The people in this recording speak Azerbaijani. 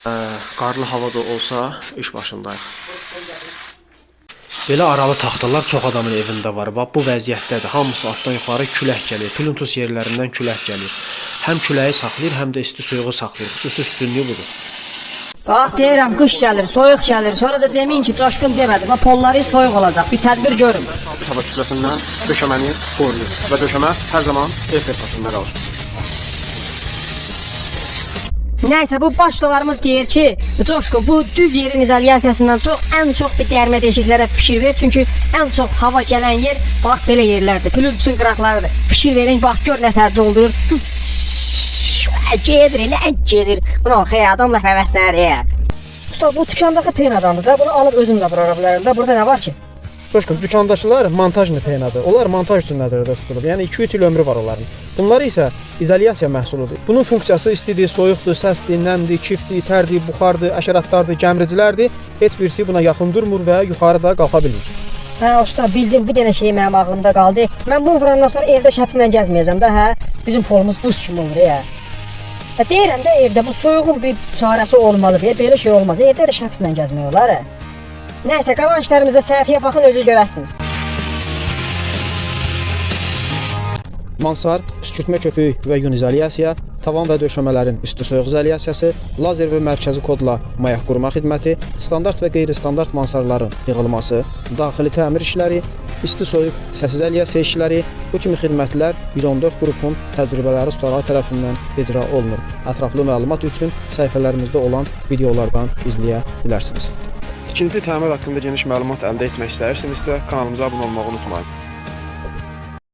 Ə, qarlı havada olsa iş başındayıq. Belə aralı taxtalar çox adamın evində var. Bax bu vəziyyətdədir. Hamısı altdan yuxarı külək gəlir. Plintus yerlərindən külək gəlir. Həm küləyi saxlayır, həm də isti suyuğu saxlayır. Xüsusi üstünlüyü budur. Bax deyirəm qış gəlir, soyuq gəlir. Sonra da deməyin ki, coşqun demədim. Bax polları soyuq olacaq. Bir tədbir görün. Hava kütləsindən döşəməni qoruyur və döşəmə hər zaman ev temperaturunda qalır. Nəysə bu başdalarımız deyir ki, Coşqun bu düz yerin izolyasiyasından çox ən çox bir dərmə deşiklərə fikir ver. Çünki ən çox hava gələn yer bax belə yerlərdir. Plütsun qıraqlarıdır. Fikir verin, bax gör nə tər doldurur. Gedir, nə gedir. Bunu xey adam laf həvəslənər ya. Usta bu dükandakı penadandır da. Bunu alıb özüm də vura bilərəm də. Burada nə var ki? Coşqun, dükandaşılar montajlı penadır. Onlar montaj üçün nəzərdə tutulub. Yəni 2-3 il ömrü var onların. Bunlar isə izolyasiya məhsuludur. Bunun funksiyası istidir, soyuqdur, səsdir, nəmdir, kifdir, tərdir, buxardır, əşəratlardır, gəmiricilərdir. Heç birisi buna yaxın durmur və yuxarıda qalxa bilmir. Hə usta bildim bir dənə şey mənim ağlımda qaldı. Mən bunu vurandan sonra evdə şəplə gəzməyəcəm də, hə? Bizim polumuz buz kimi olur ya. Hə deyirəm də evdə bu soyuğun bir çarəsi olmalı deyə belə şey olmaz. Evdə də şəplə gəzmək olar. Hə? Nəysə qalan işlərimizdə səhifəyə baxın özünüz görərsiniz. Mansar, püskürtmə köpüyü və yun izolyasiya, tavan və döşəmələrin isti soyuq izolyasiyası, lazer və mərkəzi kodla mayaq qurma xidməti, standart və qeyri-standart mansarların yığılması, daxili təmir işləri, isti soyuq səs izolyasiya işləri, bu kimi xidmətlər 114 qrupun təcrübələri ustaları tərəfindən icra olunur. Ətraflı məlumat üçün səhifələrimizdə olan videolardan izləyə bilərsiniz. Tikinti təmir haqqında geniş məlumat əldə etmək istəyirsinizsə, kanalımıza abunə olmağı unutmayın.